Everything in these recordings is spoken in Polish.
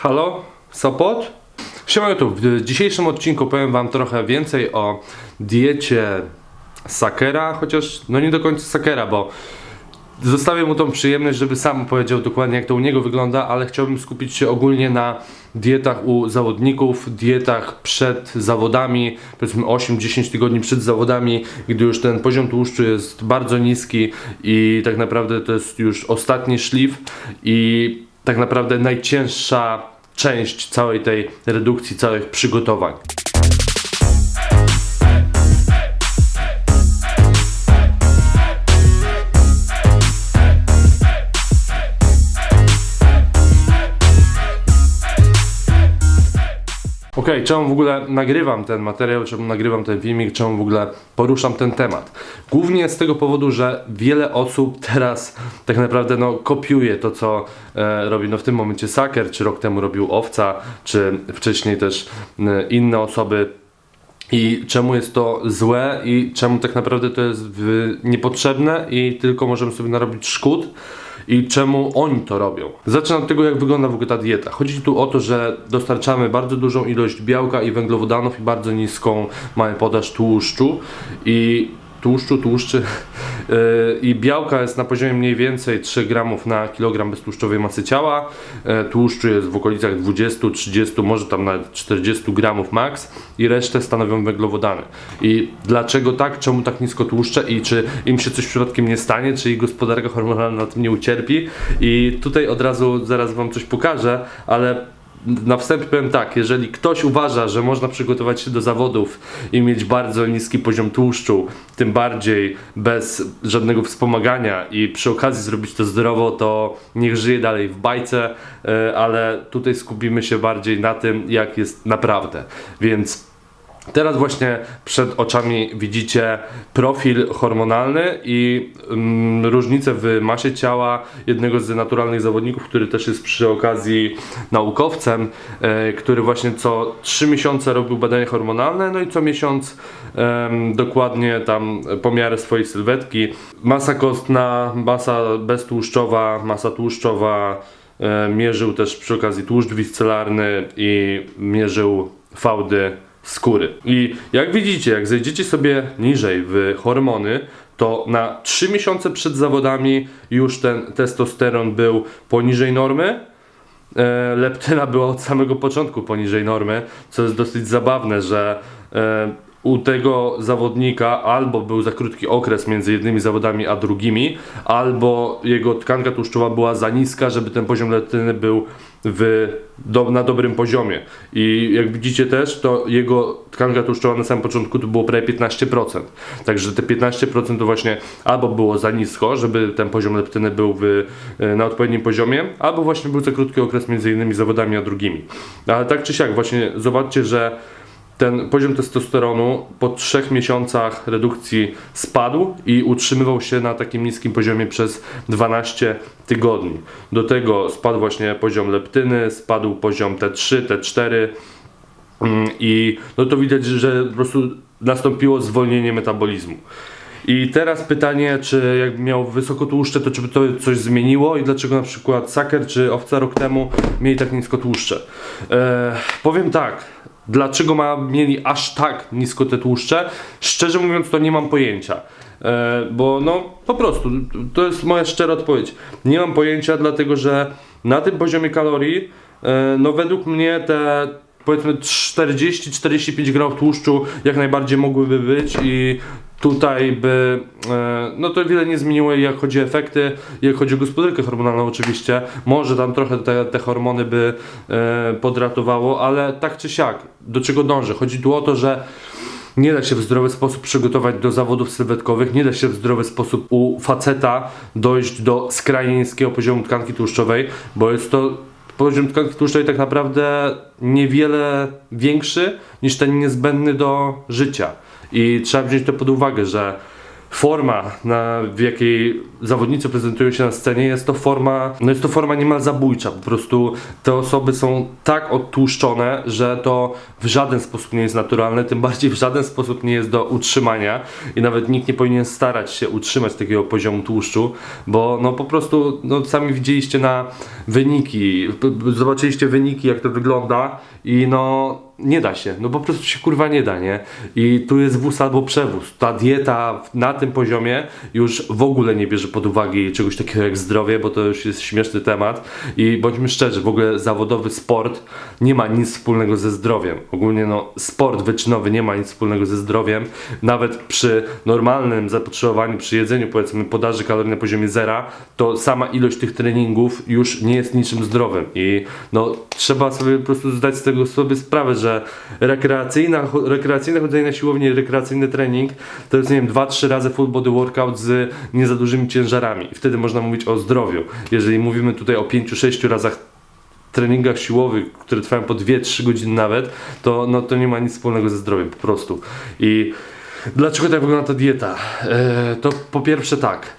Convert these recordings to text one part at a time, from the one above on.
Halo, Sopot? Siema YouTube, w dzisiejszym odcinku powiem Wam trochę więcej o diecie Sakera, chociaż no nie do końca Sakera, bo zostawię mu tą przyjemność, żeby sam powiedział dokładnie jak to u niego wygląda, ale chciałbym skupić się ogólnie na dietach u zawodników, dietach przed zawodami, powiedzmy 8-10 tygodni przed zawodami, gdy już ten poziom tłuszczu jest bardzo niski i tak naprawdę to jest już ostatni szlif i tak naprawdę najcięższa część całej tej redukcji, całych przygotowań. Okej, czemu w ogóle nagrywam ten materiał, czemu nagrywam ten filmik, czemu w ogóle poruszam ten temat? Głównie z tego powodu, że wiele osób teraz tak naprawdę no, kopiuje to, co e, robi no, w tym momencie Saker, czy rok temu robił Owca, czy wcześniej też e, inne osoby. I czemu jest to złe i czemu tak naprawdę to jest niepotrzebne i tylko możemy sobie narobić szkód i czemu oni to robią. Zacznę od tego, jak wygląda w ogóle ta dieta. Chodzi tu o to, że dostarczamy bardzo dużą ilość białka i węglowodanów i bardzo niską mamy podaż tłuszczu i tłuszczu, tłuszczy. Yy, i białka jest na poziomie mniej więcej 3 gramów na kilogram beztłuszczowej masy ciała, yy, tłuszczu jest w okolicach 20, 30, może tam nawet 40 gramów max. I resztę stanowią węglowodany. I dlaczego tak, czemu tak nisko tłuszcze? I czy im się coś przypadkiem nie stanie, czy ich gospodarka hormonalna na tym nie ucierpi? I tutaj od razu zaraz Wam coś pokażę, ale na wstępie powiem tak, jeżeli ktoś uważa, że można przygotować się do zawodów i mieć bardzo niski poziom tłuszczu, tym bardziej bez żadnego wspomagania i przy okazji zrobić to zdrowo, to niech żyje dalej w bajce, e, ale tutaj skupimy się bardziej na tym, jak jest naprawdę. Więc Teraz właśnie przed oczami widzicie profil hormonalny i mm, różnicę w masie ciała jednego z naturalnych zawodników, który też jest przy okazji naukowcem, e, który właśnie co 3 miesiące robił badania hormonalne, no i co miesiąc em, dokładnie tam pomiary swojej sylwetki. Masa kostna, masa beztłuszczowa, masa tłuszczowa, e, mierzył też przy okazji tłuszcz wiscelarny i mierzył fałdy skóry. I jak widzicie, jak zejdziecie sobie niżej w hormony, to na 3 miesiące przed zawodami już ten testosteron był poniżej normy. E, leptyna była od samego początku poniżej normy, co jest dosyć zabawne, że e, u tego zawodnika albo był za krótki okres między jednymi zawodami a drugimi, albo jego tkanka tłuszczowa była za niska, żeby ten poziom leptyny był w, do, na dobrym poziomie. I jak widzicie też, to jego tkanka tłuszczowa na samym początku to było prawie 15%. Także te 15% to właśnie albo było za nisko, żeby ten poziom leptyny był w, na odpowiednim poziomie, albo właśnie był za krótki okres między jednymi zawodami a drugimi. Ale tak czy siak, właśnie zobaczcie, że ten poziom testosteronu po trzech miesiącach redukcji spadł i utrzymywał się na takim niskim poziomie przez 12 tygodni. Do tego spadł właśnie poziom leptyny, spadł poziom T3, T4 mm, i no to widać, że po prostu nastąpiło zwolnienie metabolizmu. I teraz pytanie, czy jak miał wysoko tłuszcze, to czy by to coś zmieniło i dlaczego na przykład Saker czy Owca rok temu mieli tak nisko tłuszcze? Eee, powiem tak, dlaczego ma, mieli aż tak nisko te tłuszcze? Szczerze mówiąc to nie mam pojęcia. E, bo no po prostu, to jest moja szczera odpowiedź. Nie mam pojęcia, dlatego że na tym poziomie kalorii, e, no według mnie te powiedzmy 40-45 gramów tłuszczu jak najbardziej mogłyby być i tutaj by e, no to wiele nie zmieniło jak chodzi o efekty, jak chodzi o gospodarkę hormonalną oczywiście, może tam trochę te, te hormony by e, podratowało, ale tak czy siak, do czego dążę? Chodzi tu o to, że nie da się w zdrowy sposób przygotować do zawodów sylwetkowych, nie da się w zdrowy sposób u faceta dojść do skrajnie niskiego poziomu tkanki tłuszczowej, bo jest to poziom tkanki tłuszczowej tak naprawdę niewiele większy niż ten niezbędny do życia. I trzeba wziąć to pod uwagę, że forma, na, w jakiej zawodnicy prezentują się na scenie, jest to forma, no jest to forma niemal zabójcza. Po prostu te osoby są tak odtłuszczone, że to w żaden sposób nie jest naturalne, tym bardziej w żaden sposób nie jest do utrzymania i nawet nikt nie powinien starać się utrzymać takiego poziomu tłuszczu, bo no po prostu, no sami widzieliście na wyniki, zobaczyliście wyniki, jak to wygląda i no nie da się, no po prostu się kurwa nie da, nie? I tu jest wóz albo przewóz. Ta dieta na tym poziomie już w ogóle nie bierze pod uwagę czegoś takiego jak zdrowie, bo to już jest śmieszny temat. I bądźmy szczerzy, w ogóle zawodowy sport nie ma nic wspólnego ze zdrowiem. Ogólnie no, sport wyczynowy nie ma nic wspólnego ze zdrowiem. Nawet przy normalnym zapotrzebowaniu, przy jedzeniu powiedzmy podaży kalorii na poziomie zera, to sama ilość tych treningów już nie jest niczym zdrowym. I no, trzeba sobie po prostu zdać z tego sobie sprawę, że rekreacyjna, rekreacyjne chodzenie na siłownię, rekreacyjny trening to jest, nie wiem, 2-3 razy full body workout z nie za dużymi ciężarami. Wtedy można mówić o zdrowiu. Jeżeli mówimy tutaj o 5-6 razach treningach siłowych, które trwają po 2-3 godziny nawet, to, no, to nie ma nic wspólnego ze zdrowiem, po prostu. I dlaczego tak wygląda ta dieta? E, to po pierwsze tak.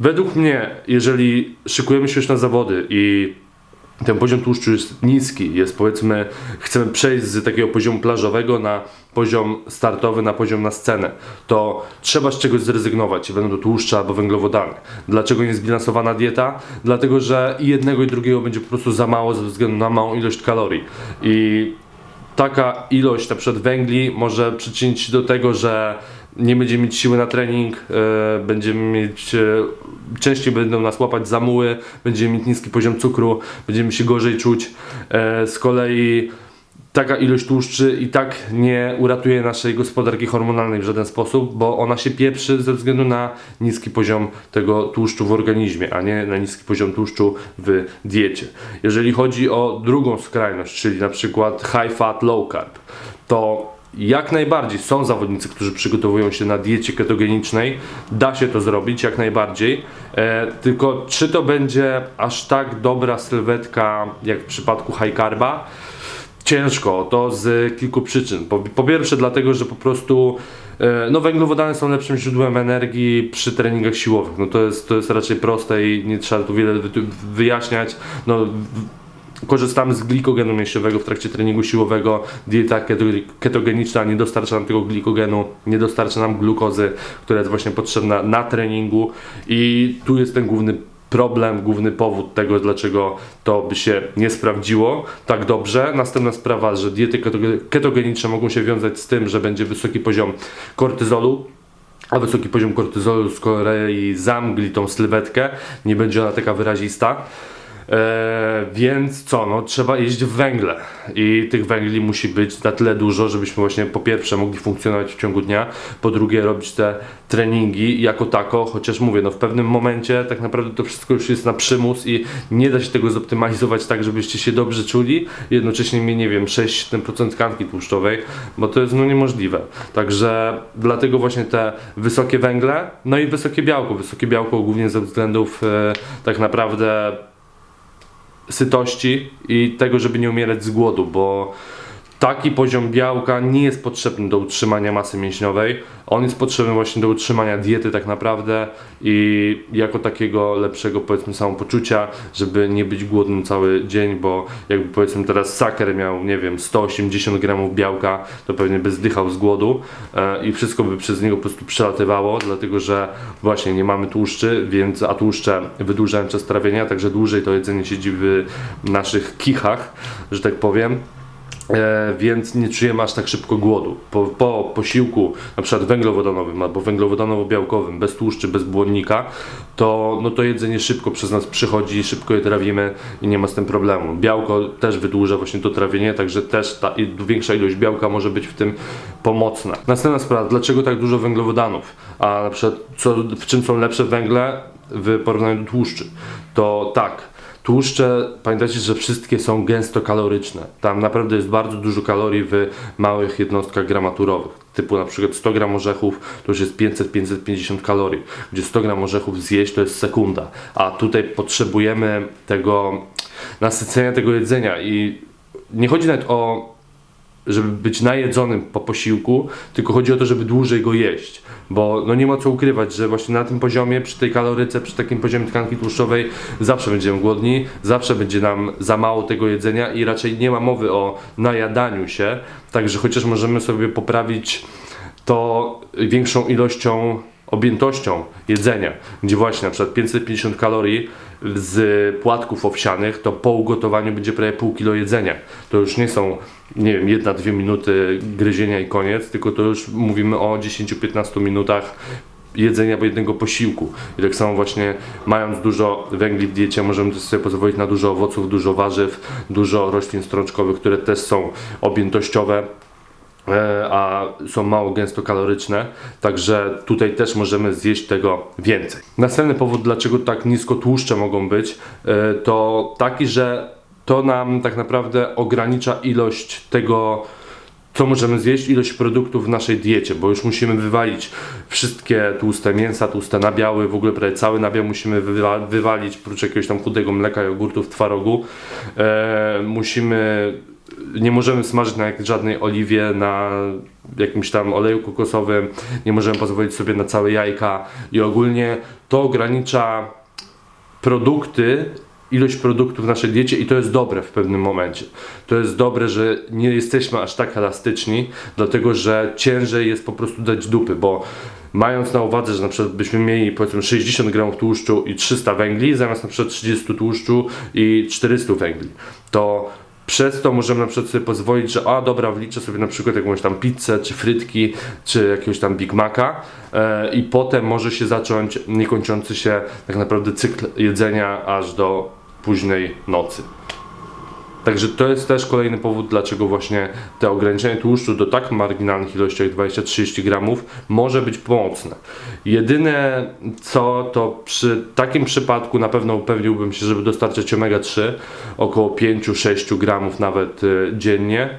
Według mnie, jeżeli szykujemy się już na zawody i ten poziom tłuszczu jest niski, jest powiedzmy, chcemy przejść z takiego poziomu plażowego na poziom startowy, na poziom na scenę, to trzeba z czegoś zrezygnować, będą to tłuszcze albo węglowodany. Dlaczego niezbilansowana dieta? Dlatego, że jednego i drugiego będzie po prostu za mało ze względu na małą ilość kalorii. I taka ilość na przykład węgli może przyczynić się do tego, że nie będziemy mieć siły na trening, e, będziemy mieć, e, częściej będą nas łapać zamuły, będziemy mieć niski poziom cukru, będziemy się gorzej czuć. E, z kolei taka ilość tłuszczy i tak nie uratuje naszej gospodarki hormonalnej w żaden sposób, bo ona się pieprzy ze względu na niski poziom tego tłuszczu w organizmie, a nie na niski poziom tłuszczu w diecie. Jeżeli chodzi o drugą skrajność, czyli na przykład high fat, low carb, to jak najbardziej są zawodnicy, którzy przygotowują się na diecie ketogenicznej, da się to zrobić jak najbardziej, e, tylko czy to będzie aż tak dobra sylwetka jak w przypadku high carba? Ciężko, to z kilku przyczyn. Po, po pierwsze, dlatego, że po prostu e, no, węglowodany są lepszym źródłem energii przy treningach siłowych. No, to, jest, to jest raczej proste i nie trzeba tu wiele wy, wyjaśniać. No, korzystamy z glikogenu mięśniowego w trakcie treningu siłowego. Dieta keto- ketogeniczna nie dostarcza nam tego glikogenu, nie dostarcza nam glukozy, która jest właśnie potrzebna na treningu i tu jest ten główny problem, główny powód tego, dlaczego to by się nie sprawdziło tak dobrze. Następna sprawa, że diety ketoge- ketogeniczne mogą się wiązać z tym, że będzie wysoki poziom kortyzolu, a wysoki poziom kortyzolu z kolei zamgli tą sylwetkę, nie będzie ona taka wyrazista. E, więc co, no trzeba jeść w węgle. I tych węgli musi być na tyle dużo, żebyśmy właśnie po pierwsze mogli funkcjonować w ciągu dnia, po drugie robić te treningi jako tako, chociaż mówię, no w pewnym momencie tak naprawdę to wszystko już jest na przymus i nie da się tego zoptymalizować tak, żebyście się dobrze czuli, jednocześnie mieli, nie wiem, 6-7% tkanki tłuszczowej, bo to jest no niemożliwe. Także dlatego właśnie te wysokie węgle, no i wysokie białko, wysokie białko głównie ze względów e, tak naprawdę sytości i tego, żeby nie umierać z głodu, bo taki poziom białka nie jest potrzebny do utrzymania masy mięśniowej. On jest potrzebny właśnie do utrzymania diety tak naprawdę i jako takiego lepszego powiedzmy samopoczucia, żeby nie być głodnym cały dzień, bo jakby powiedzmy teraz saker miał, nie wiem, 180 gramów białka, to pewnie by zdychał z głodu e, i wszystko by przez niego po prostu przelatywało, dlatego że właśnie nie mamy tłuszczy, więc a tłuszcze wydłużają czas trawienia, także dłużej to jedzenie siedzi w naszych kichach, że tak powiem. E, więc nie czujemy aż tak szybko głodu. Po, po posiłku, na przykład węglowodanowym albo węglowodanowo-białkowym, bez tłuszczy, bez błonnika, to, no to jedzenie szybko przez nas przychodzi, szybko je trawimy i nie ma z tym problemu. Białko też wydłuża właśnie to trawienie, także też ta większa ilość białka może być w tym pomocna. Następna sprawa, dlaczego tak dużo węglowodanów? A na przykład co, w czym są lepsze węgle w porównaniu do tłuszczy? To tak, Tłuszcze, pamiętajcie, że wszystkie są gęsto kaloryczne. Tam naprawdę jest bardzo dużo kalorii w małych jednostkach gramaturowych. Typu na przykład 100 gram orzechów to już jest 500-550 kalorii, gdzie 100 gram orzechów zjeść to jest sekunda. A tutaj potrzebujemy tego nasycenia tego jedzenia i nie chodzi nawet o żeby być najedzonym po posiłku, tylko chodzi o to, żeby dłużej go jeść. Bo no nie ma co ukrywać, że właśnie na tym poziomie, przy tej kaloryce, przy takim poziomie tkanki tłuszczowej zawsze będziemy głodni, zawsze będzie nam za mało tego jedzenia i raczej nie ma mowy o najadaniu się, także chociaż możemy sobie poprawić to większą ilością, objętością jedzenia, gdzie właśnie na przykład 550 kalorii z płatków owsianych, to po ugotowaniu będzie prawie pół kilo jedzenia. To już nie są, nie wiem, jedna, dwie minuty gryzienia i koniec, tylko to już mówimy o 10-15 minutach jedzenia jednego posiłku. I tak samo właśnie mając dużo węgli w diecie, możemy też sobie pozwolić na dużo owoców, dużo warzyw, dużo roślin strączkowych, które też są objętościowe a są mało gęsto kaloryczne, także tutaj też możemy zjeść tego więcej. Następny powód, dlaczego tak nisko tłuszcze mogą być, e, to taki, że to nam tak naprawdę ogranicza ilość tego, co możemy zjeść, ilość produktów w naszej diecie, bo już musimy wywalić wszystkie tłuste mięsa, tłuste nabiały, w ogóle prawie cały nabiał musimy wywa- wywalić, prócz jakiegoś tam chudego mleka, jogurtów, twarogu. E, musimy nie możemy smażyć na żadnej oliwie, na jakimś tam oleju kokosowym, nie możemy pozwolić sobie na całe jajka i ogólnie to ogranicza produkty, ilość produktów w naszej diecie i to jest dobre w pewnym momencie. To jest dobre, że nie jesteśmy aż tak elastyczni, dlatego że ciężej jest po prostu dać dupy, bo mając na uwadze, że na przykład byśmy mieli powiedzmy 60 gramów tłuszczu i 300 węgli, zamiast na przykład 30 tłuszczu i 400 węgli, to przez to możemy na przykład sobie pozwolić, że a dobra, wliczę sobie na przykład jakąś tam pizzę, czy frytki, czy jakiegoś tam Big Maca e, i potem może się zacząć niekończący się tak naprawdę cykl jedzenia aż do późnej nocy. Także to jest też kolejny powód, dlaczego właśnie te ograniczenie tłuszczu do tak marginalnych ilości jak 20-30 gramów może być pomocne. Jedyne co to przy takim przypadku na pewno upewniłbym się, żeby dostarczać omega-3 około 5-6 gramów nawet y, dziennie.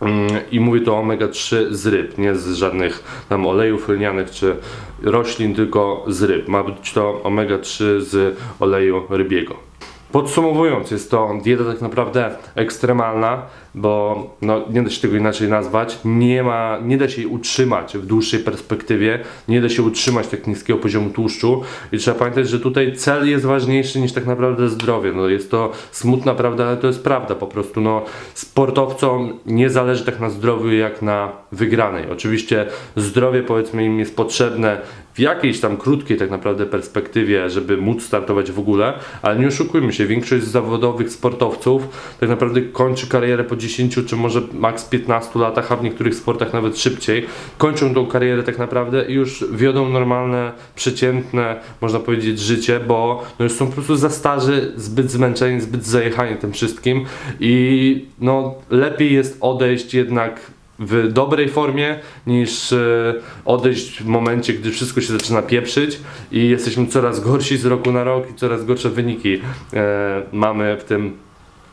Mm, I mówię to o omega-3 z ryb, nie z żadnych tam olejów lnianych czy roślin, tylko z ryb. Ma być to omega-3 z oleju rybiego. Podsumowując, jest to dieta tak naprawdę ekstremalna, bo no, nie da się tego inaczej nazwać. Nie, ma, nie da się utrzymać w dłuższej perspektywie, nie da się utrzymać tak niskiego poziomu tłuszczu i trzeba pamiętać, że tutaj cel jest ważniejszy niż tak naprawdę zdrowie. No, jest to smutna prawda, ale to jest prawda po prostu. No, sportowcom nie zależy tak na zdrowiu jak na wygranej. Oczywiście zdrowie powiedzmy im jest potrzebne w jakiejś tam krótkiej tak naprawdę perspektywie, żeby móc startować w ogóle, ale nie oszukujmy się, większość zawodowych sportowców tak naprawdę kończy karierę po 10 czy może maks 15 latach, a w niektórych sportach nawet szybciej. Kończą tą karierę tak naprawdę i już wiodą normalne, przeciętne, można powiedzieć, życie, bo no już są po prostu za starzy, zbyt zmęczeni, zbyt zajechani tym wszystkim i no lepiej jest odejść jednak w dobrej formie niż e, odejść w momencie, gdy wszystko się zaczyna pieprzyć i jesteśmy coraz gorsi z roku na rok i coraz gorsze wyniki e, mamy w tym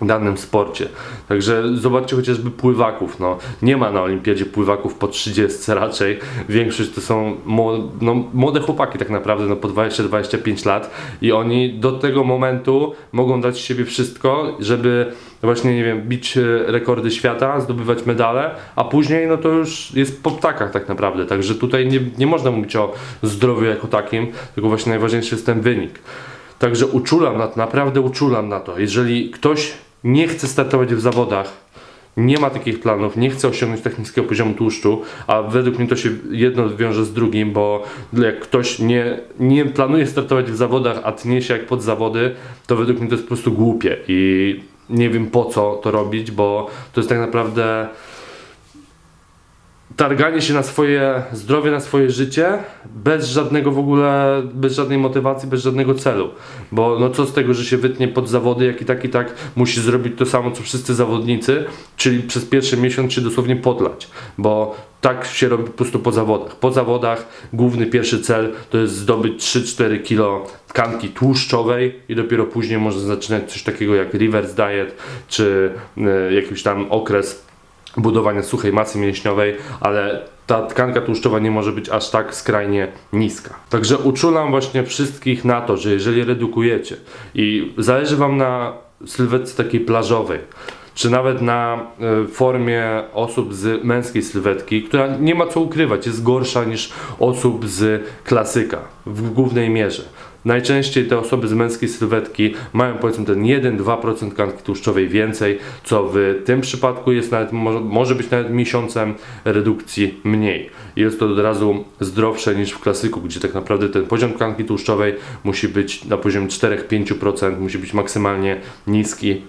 danym sporcie. Także zobaczcie chociażby pływaków. No, nie ma na olimpiadzie pływaków po 30 raczej. Większość to są no, młode chłopaki tak naprawdę, no, po 20-25 lat i oni do tego momentu mogą dać siebie wszystko, żeby właśnie, nie wiem, bić e, rekordy świata, zdobywać medale, a później no to już jest po ptakach tak naprawdę. Także tutaj nie, nie można mówić o zdrowiu jako takim, tylko właśnie najważniejszy jest ten wynik. Także uczulam na to, naprawdę uczulam na to. Jeżeli ktoś nie chce startować w zawodach, nie ma takich planów, nie chce osiągnąć tak niskiego poziomu tłuszczu, a według mnie to się jedno wiąże z drugim, bo jak ktoś nie, nie planuje startować w zawodach, a tnie się jak pod zawody, to według mnie to jest po prostu głupie i nie wiem po co to robić, bo to jest tak naprawdę targanie się na swoje zdrowie, na swoje życie bez żadnego w ogóle, bez żadnej motywacji, bez żadnego celu. Bo no co z tego, że się wytnie pod zawody, jak i tak i tak musi zrobić to samo co wszyscy zawodnicy, czyli przez pierwszy miesiąc się dosłownie podlać. Bo tak się robi po prostu po zawodach. Po zawodach główny pierwszy cel to jest zdobyć 3-4 kilo tkanki tłuszczowej i dopiero później można zaczynać coś takiego jak reverse diet, czy y, jakiś tam okres budowania suchej masy mięśniowej, ale ta tkanka tłuszczowa nie może być aż tak skrajnie niska. Także uczulam właśnie wszystkich na to, że jeżeli redukujecie i zależy Wam na sylwetce takiej plażowej, czy nawet na e, formie osób z męskiej sylwetki, która nie ma co ukrywać, jest gorsza niż osób z klasyka w głównej mierze. Najczęściej te osoby z męskiej sylwetki mają powiedzmy ten 1-2% tkanki tłuszczowej więcej, co w tym przypadku jest nawet, może, być nawet miesiącem redukcji mniej. Jest to od razu zdrowsze niż w klasyku, gdzie tak naprawdę ten poziom tkanki tłuszczowej musi być na poziomie 4-5%, musi być maksymalnie niski,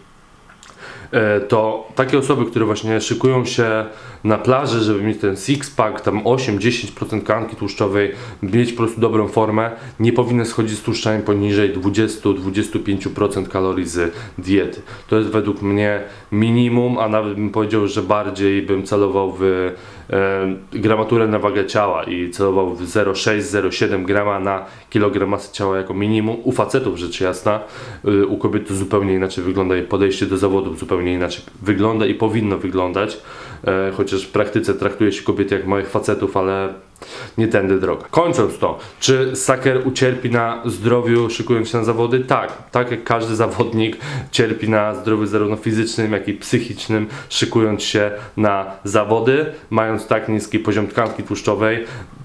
to takie osoby, które właśnie szykują się na plaży, żeby mieć ten six-pack, tam 8-10% tkanki tłuszczowej, mieć po prostu dobrą formę, nie powinny schodzić z tłuszczami poniżej 20-25% kalorii z diety. To jest według mnie minimum, a nawet bym powiedział, że bardziej bym celował w e, gramaturę na wagę ciała i celował w 0,6-0,7 grama na kilogram masy ciała jako minimum. U facetów rzecz jasna, y, u kobiet to zupełnie inaczej wygląda i podejście do zawodów zupełnie inaczej wygląda i powinno wyglądać, e, chociaż w praktyce traktuje się kobiety jak małych facetów, ale nie tędy droga. Kończąc to, czy Saker ucierpi na zdrowiu szykując się na zawody? Tak, tak jak każdy zawodnik cierpi na zdrowiu zarówno fizycznym, jak i psychicznym, szykując się na zawody, mając tak niski poziom tkanki tłuszczowej.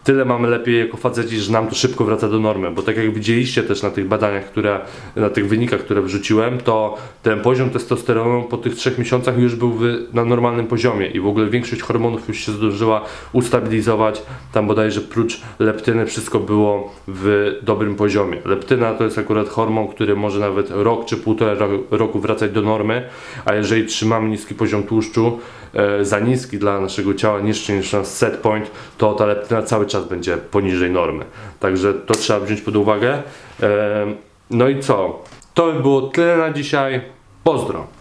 Tyle mamy lepiej jako faceci, że nam to szybko wraca do normy, bo tak jak widzieliście też na tych badaniach, które, na tych wynikach, które wrzuciłem, to ten poziom testosteronu po tych trzech miesiącach już był na normalnym poziomie i w ogóle większość hormonów już się zdążyła ustabilizować. Tam bodajże prócz leptyny wszystko było w dobrym poziomie. Leptyna to jest akurat hormon, który może nawet rok czy półtora ro- roku wracać do normy, a jeżeli trzymamy niski poziom tłuszczu, e, za niski dla naszego ciała, niższy niż nasz set point, to ta leptyna cały czas będzie poniżej normy. Także to trzeba wziąć pod uwagę. No i co? To by było tyle na dzisiaj. Pozdro!